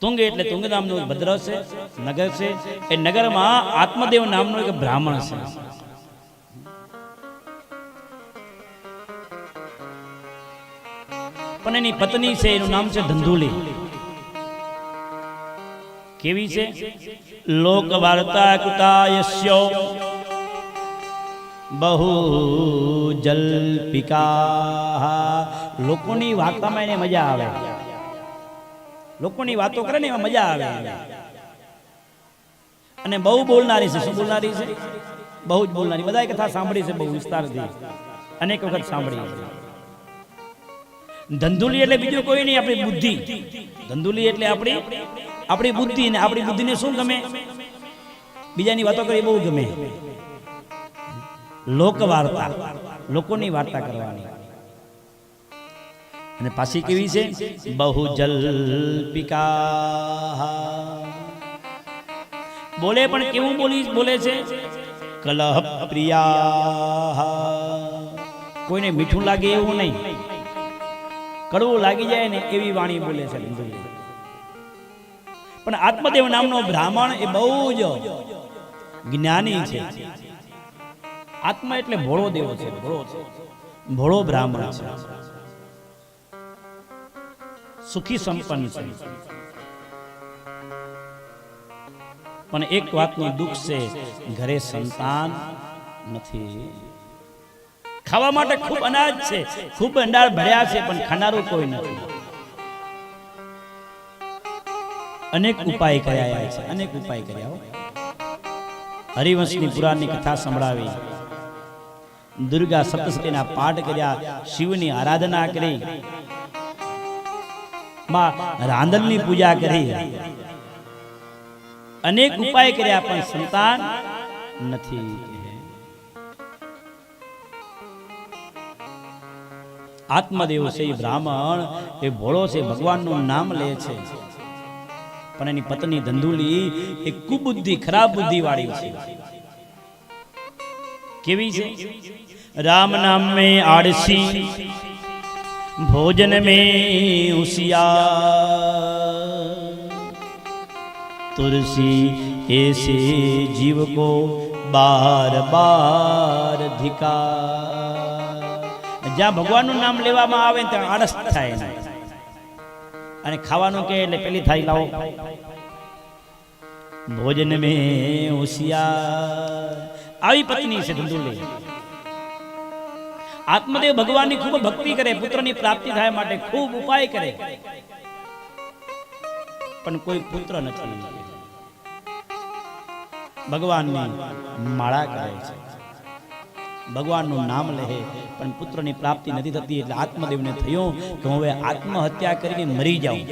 તુંગ એટલે તુંગ નામનું ભદ્ર છે, નગર છે. એ નગરમાં આત્મદેવ નામનો એક બ્રાહ્મણ છે. પણ એની પત્ની છે, એનું નામ છે ધંધુલી. કેવી છે? લોક વાર્તા કૃતાયસ્યો બહુ જલ્પિકા. લોકોની વાર્તામાં એને મજા આવે. લોકોની વાતો કરે ને એમાં મજા આવે. અને બહુ બોલનારી છે. શું બોલનારી છે? બહુ જ બોલનારી. બધા કથા સાંભળી છે બહુ વિસ્તારથી. અનેક વખત સાંભળી. છે ધંધુલી એટલે બીજું કોઈ નહીં, આપણી બુદ્ધિ. ધંધુલી એટલે આપણી આપણી બુદ્ધિ ને આપણી બુદ્ધિને શું ગમે? બીજાની વાતો કરી બહુ ગમે. લોક વાર્તા લોકોની વાર્તા કરવાની. અને પાછી કેવી છે? બહુ જલ્પિકા બોલે પણ કેવું બોલી બોલે છે? કલહ પ્રિયા. કોઈને મીઠું લાગે એવું નહીં. કડવું લાગી જાય ને એવી વાણી બોલે છે પણ આત્મદેવ નામનો બ્રાહ્મણ એ બહુ જ જ્ઞાની છે. આત્મા એટલે ભોળો દેવો છે. ભોળો છે. ભોળો બ્રાહ્મણ છે. સુખી સંપન્ન છે. પણ એક વાતનું દુઃખ છે, ઘરે સંતાન નથી. ખાવા માટે ખૂબ અનાજ છે, ખૂબ અંડાળ ભર્યા છે, પણ ખાનારું કોઈ નથી. અનેક ઉપાય કર્યા છે, અનેક ઉપાય કર્યા. હરિવંશની પુરાણની કથા સંભળાવી. દુર્ગા સપ્તશતીના પાઠ કર્યા, શિવની આરાધના કરી. માં રાંદલની પૂજા કરી અનેક ઉપાય કર્યા પણ સંતાન નથી. આત્મદેવ છે એ બ્રાહ્મણ એ ભોળો છે ભગવાનનું નામ લે છે. પણ એની પત્ની ધંધુલી એ કુબુદ્ધિ ખરાબ બુદ્ધિ વાળી છે. કેવી છે? રામ નામ મે આળસી भोजन में उसिया तुलसी ऐसे जीव को बार बार ધિકાર જ્યાં ભગવાનનું નામ લેવામાં આવે ને ત્યાં આળસ થાય એને અને ખાવાનું કે એટલે પેલી થાળી લાવો ભોજન મેં હોશિયાર આવી પત્ની છે ધંધુલી આત્મદેવ ભગવાનની ખૂબ ભક્તિ કરે, પુત્રની પ્રાપ્તિ થાય માટે ખૂબ ઉપાય કરે. પણ કોઈ પુત્ર નથી ભગવાનની માળા કરે છે. ભગવાનનું નામ લે પણ પુત્રની પ્રાપ્તિ નથી થતી એટલે આત્મદેવને થયું કે હવે આત્મહત્યા કરીને મરી જાઉં.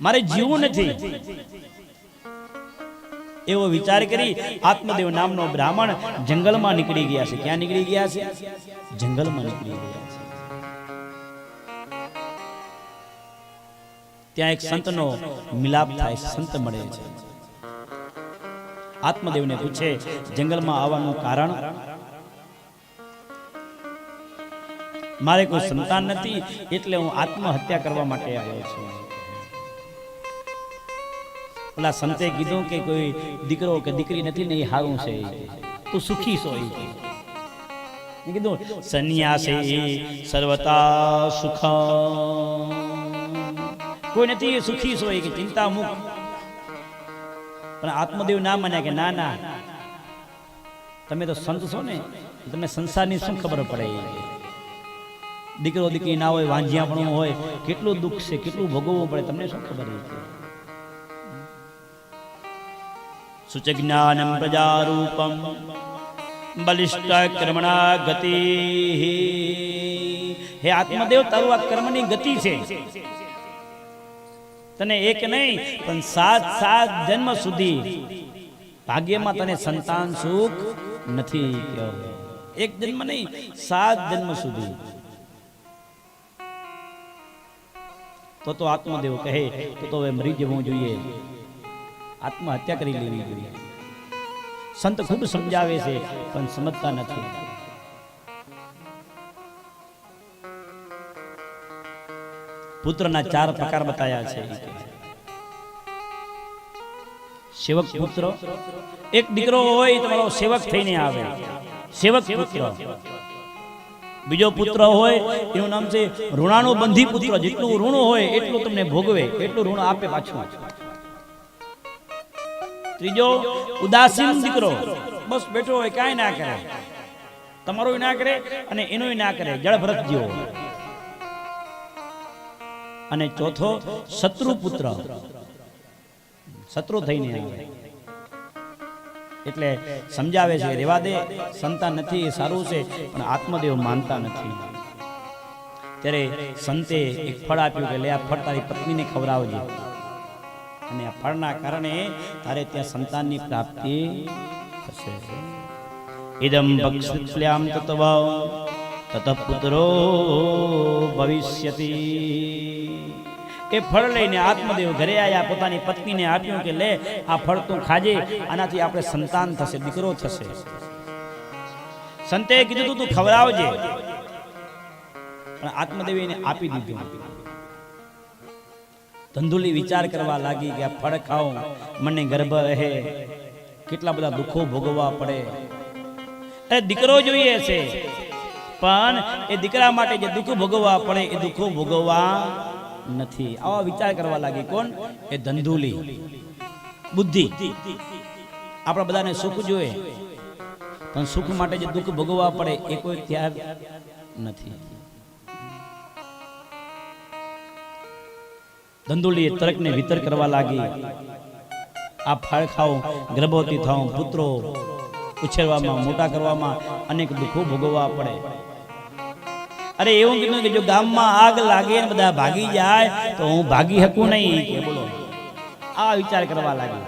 મારે જીવવું નથી. એવો વિચાર કરી આત્મદેવ નામનો બ્રાહ્મણ જંગલમાં નીકળી ગયા છે. ક્યાં નીકળી ગયા છે? જંગલમાં નીકળી ગયા છે. ત્યાં એક સંતનો મિલાપ થાય, સંત મળે છે. આત્મદેવને પૂછે, જંગલમાં આવવાનું કારણ? મારે કોઈ સંતાન નથી, એટલે હું આત્મહત્યા કરવા માટે આવ્યો છું. ઓલા સંતે કીધું કે કોઈ દીકરો કે દીકરી નથી ને એ હારું છે. તું સુખી છો એ કીધું, સંન્યાસે સર્વતા સુખ કોઈ નથી એ સુખી છો કે ચિંતા મુક્ત પણ આત્મદેવ ના માન્યા કે ના ના. તમે તો સંત છો ને, તમને સંસારની શું ખબર પડે દીકરો દીકરી ના હોય વાંજિયાપણું હોય, કેટલું દુઃખ છે, કેટલું ભોગવવું પડે, તમને શું ખબર એ કે. સુચજ્ઞાનમ પ્રજારૂપમ બલિષ્ઠ કર્મણા ગતિ હે આત્મદેવ તારું આ કર્મની ગતિ છે। તને એક નહીં, પણ સાત સાત જન્મ સુધી ભાગ્યમાં તને સંતાન સુખ નથી એક જન્મ નહીં, સાત જન્મ સુધી. તો તો આત્મદેવ કહે, તો તો હવે મરી જવું જોઈએ. આત્મહત્યા કરી લેવી જોઈએ. સંત ખૂબ સમજાવે છે, પણ સમજતા નથી. પુત્રના ચાર પ્રકાર બતાયા છે. સેવક પુત્ર. એક દીકરો હોય તમારો સેવક થઈને આવે. સેવક પુત્ર. બીજો પુત્ર હોય, એનું નામ છે ઋણાનો બંધી પુત્ર. જેટલું ઋણ હોય એટલું તમને ભોગવે, એટલું ઋણ આપે પાછું. ત્રીજો, ઉદાસીન દીકરો. બસ બેઠો હોય, કાંઈ ના કરે. તમારો ના કરે અને એનોય ના કરે. જળભરત જેવો. અને ચોથો, શત્રુ પુત્ર. શત્રુ થઈને એટલે સમજાવે છે, રેવા દે, સંતાન નથી, એ સારું છે, પણ આત્મદેવ માનતા નથી. ત્યારે સંતે એક ફળ આપ્યું કે, લે, આ ફળ તારી પત્નીને ખવડાવજે. અને ફળના કારણે તારે ત્યાં સંતાનની પ્રાપ્તિ થશે. ઇદમ ભક્ષુલ્યામ તત્વ, તત પુત્રો ભવિષ્યતિ. એ ફળ લઈને આત્મદેવ ઘરે આવ્યા પોતાની પત્નીને આપ્યું કે લે, આ ફળ તું ખાજે, આનાથી આપણે સંતાન થશે, દીકરો થશે. સંતે કીધું તું ખવડાવજે. પણ આત્મદેવીને આપી દીધું. ધંધુલી વિચાર કરવા લાગી કે આ ફળ ખાઉં, મને ગર્ભ રહે. કેટલા બધા દુઃખો ભોગવવા પડે. એ દીકરો જોઈએ છે. પણ એ દીકરા માટે જે દુઃખ ભોગવવા પડે, એ દુઃખો ભોગવવા નથી. આવા વિચાર કરવા લાગી કોણ? એ ધંધુલી. બુદ્ધિ. આપણા બધાને સુખ જોઈએ. પણ સુખ માટે જે દુઃખ ભોગવવા પડે, એ કોઈ ત્યાગ નથી. ધંધુલીએ તર્કને વિતર કરવા લાગી. આ ફળ ખાઓ, ગર્ભવતી થાઓ, પુત્રો ઉછેરવામાં, મોટા કરવામાં અનેક દુઃખો ભોગવવા પડે. અરે એવું કીધું કે જો ગામમાં આગ લાગે ને બધા ભાગી જાય, તો હું ભાગી શકું નહીં, કે બોલો. આ વિચાર કરવા લાગી.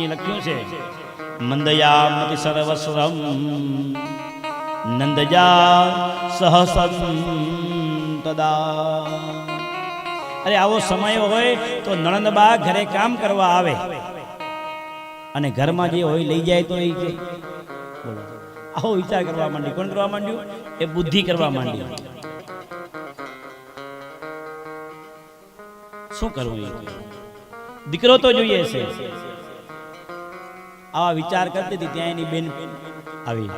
એ લખ્યું છે મંદયામતિ સર્વસ્વમ, નંદજા સહસમ તદા અરે આવો સમય હોય તો નણંદબા ઘરે કામ કરવા આવે. અને ઘરમાં જે હોય લઈ જાય તો એ આવો વિચાર કરવા માંડ્યો. કોણ કરવા માંડ્યું? એ બુદ્ધિ કરવા માંડ્યું. શું કરવું એ? દીકરો તો જોઈએ છે. આવા વિચાર કરતી હતી, ત્યાં એની બેન આવી.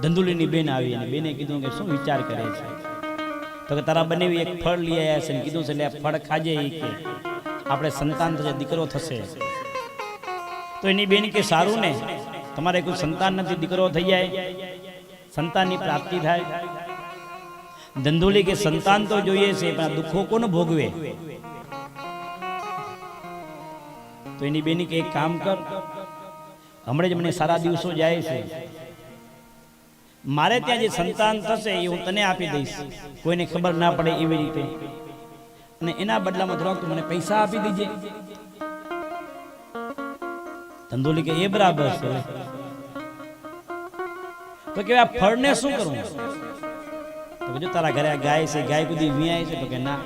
ધંધુલીની બેન આવી અને બેને કીધું કે શું વિચાર કરે છે? તો કે તારા બનેવી એક ફળ લઈ આવ્યા છે કીધું છે, લે ફળ ખાજે એ કે. આપણે સંતાન થશે, દીકરો થશે. તો એની બેન કે, સારું ને, તમારે કોઈ સંતાન નથી, દીકરો થઈ જાય. સંતાનની પ્રાપ્તિ થાય. ધંધુલી કે, સંતાન તો જોઈએ છે, પણ દુઃખો કોણ ભોગવે? તો એની બેની કે, એક કામ કર, હમણાં જ મને સારા દિવસો જાય છે. મારે ત્યાં જે સંતાન થશે એ હું તને આપી દઈશ. કોઈને ખબર ના પડે એવી રીતે. અને એના બદલામાં થોડાક મને પૈસા આપી દીજે. ધંધોલી કે એ બરાબર છે. તો કે આ ફળને શું કરું? તો જો તારા ઘરે આ ગાય છે, ગાય બધી વિયાય છે, તો કે ના.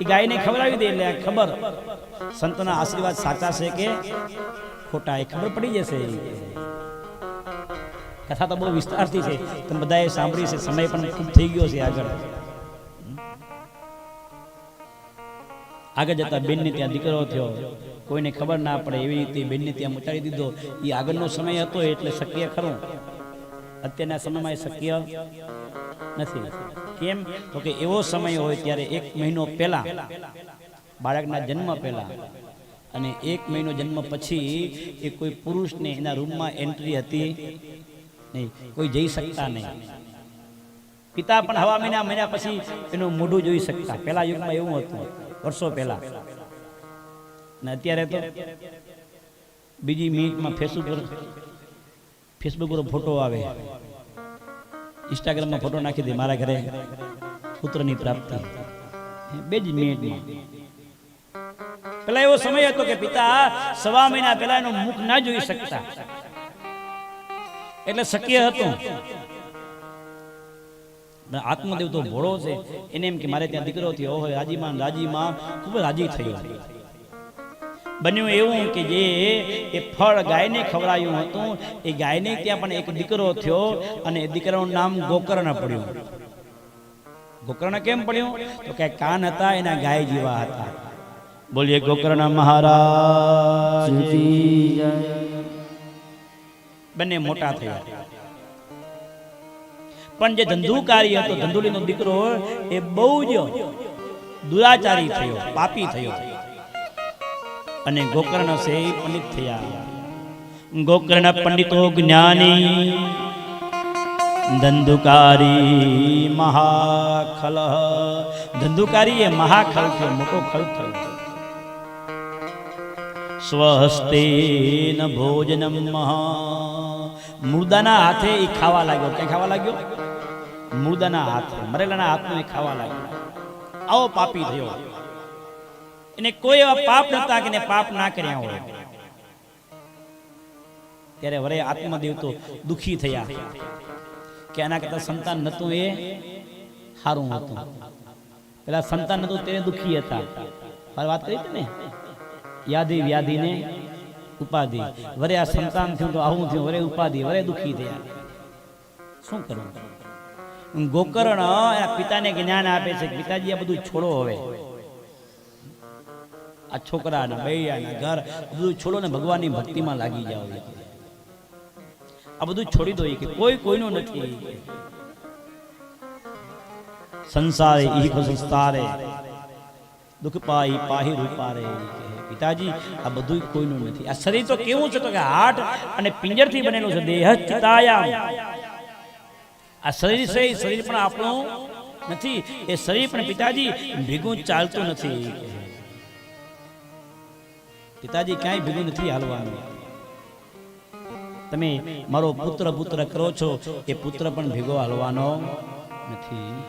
એ ગાયને ખવડાવી દે એટલે ખબર. સંતના આશીર્વાદ સાચા છે કે ખોટા એ ખબર પડી જશે. કથા તો બહુ વિસ્તારથી છે તમે બધાએ સાંભળી છે, સમય પણ ખૂબ થઈ ગયો છે આગળ. આગળ જતા બેનને ત્યાં દીકરો થયો. કોઈને ખબર ના પડે એવી રીતે બેનને ત્યાં મચાડી દીધો. એ આગળનો સમય હતો એટલે શક્ય ખરું. અત્યારના સમયમાં એ શક્ય નથી. કેમ? તો કે એવો સમય હોય ત્યારે એક મહિનો પહેલા, બાળકના જન્મ પહેલા અને એક મહિનો જન્મ પછી એ કોઈ પુરુષને એના રૂમમાં એન્ટ્રી હતી. નહીં, કોઈ જઈ શકતા નહીં. પિતા પણ હવા મહિના મહિના પછી એનું મોઢું જોઈ શકતા. પહેલા યુગમાં એવું હતું, વર્ષો પહેલા. ને અત્યારે તો બીજી મિનિટમાં ફેસબુક ફેસબુક પર ફોટો આવે. ઇન્સ્ટાગ્રામમાં ફોટો નાખી દે, મારા ઘરે પુત્રની પ્રાપ્તિ. બે જ મિનિટમાં. પેલા એવો સમય હતો કે પિતા સવા મહિના પહેલા એનું મુખ ના જોઈ શકતા. એટલે શક્ય હતું. આત્મદેવ તો ભોળો છે. એને એમ કે મારે ત્યાં દીકરો થયો હોય, રાજીમાં રાજીમાં ખૂબ રાજી થયો બન્યું એવું કે જે એ ફળ ગાયને ખવડાયું હતું, એ ગાયને ત્યાં પણ એક દીકરો થયો અને એ દીકરાનું નામ ગોકર્ણ પડ્યું. ગોકર્ણ કેમ પડ્યું? તો કે કાન હતા એના ગાય જેવા હતા. બોલીએ ગોકર્ણ મહારાજ. બંને મોટા થયા. પણ જે ધંધુકારી હતો, ધંધુલીનો દીકરો એ બહુ જ દુરાચારી થયો, પાપી થયો. અને ગોકર્ણ છે પંડિત થયા. ગોકર્ણ પંડિતો જ્ઞાની, ધંધુકારી મહાખલ. ધંધુકારી એ મહાખલ થયો, મોટો ખલ થયો. સ્વહસ્તે ન ભોજનમ મૃદાના હાથે એ ખાવા લાગ્યો. ક્યાં ખાવા લાગ્યો? મૃદાના હાથે. મરેલાના હાથમાં એ ખાવા લાગ્યો. આવો પાપી થયો. એને કોઈ એવા પાપ નતા કે પાપ ના કર્યા હોય. ત્યારે વરે આત્મદેવ તો દુખી થયા. કે આના કરતા સંતાન નતું એ સારું હતું. પેલા સંતાન નતું તેને દુખી હતા. વાત કરી ને? યાદી વ્યાધિને ઉપાધિ. વરે આ સંતાન થયું તો આવું થયું, વરે ઉપાધિ, વરે દુઃખી થયા. શું કરવું? ગોકર્ણ એના પિતાને જ્ઞાન આપે છે પિતાજી, આ બધું છોડો હવે. આ છોકરાના, બૈયાના ઘર બધું છોડો ને ભગવાનની ભક્તિમાં લાગી જાઓ. આ બધું છોડી દો કે કોઈ કોઈનું નથી. સંસારે ઈહ સંસ્તારે દુઃખ પાઈ પાહી રૂપારે. પિતાજી, આ બધું કોઈનું નથી. આ શરીર તો કેવું છે તો કે હાટ અને પિંજરથી બનેલું છે, દેહ ચિતાયામ. આ શરીર છે, એ શરીર પણ આપણું નથી. એ શરીર પણ પિતાજી, ભેગું ચાલતું નથી. પિતાજી, ક્યાંય ભેગું નથી હાલવાનું. તમે મારો પુત્ર પુત્ર કરો છો, એ પુત્ર પણ ભેગો હાલવાનો નથી.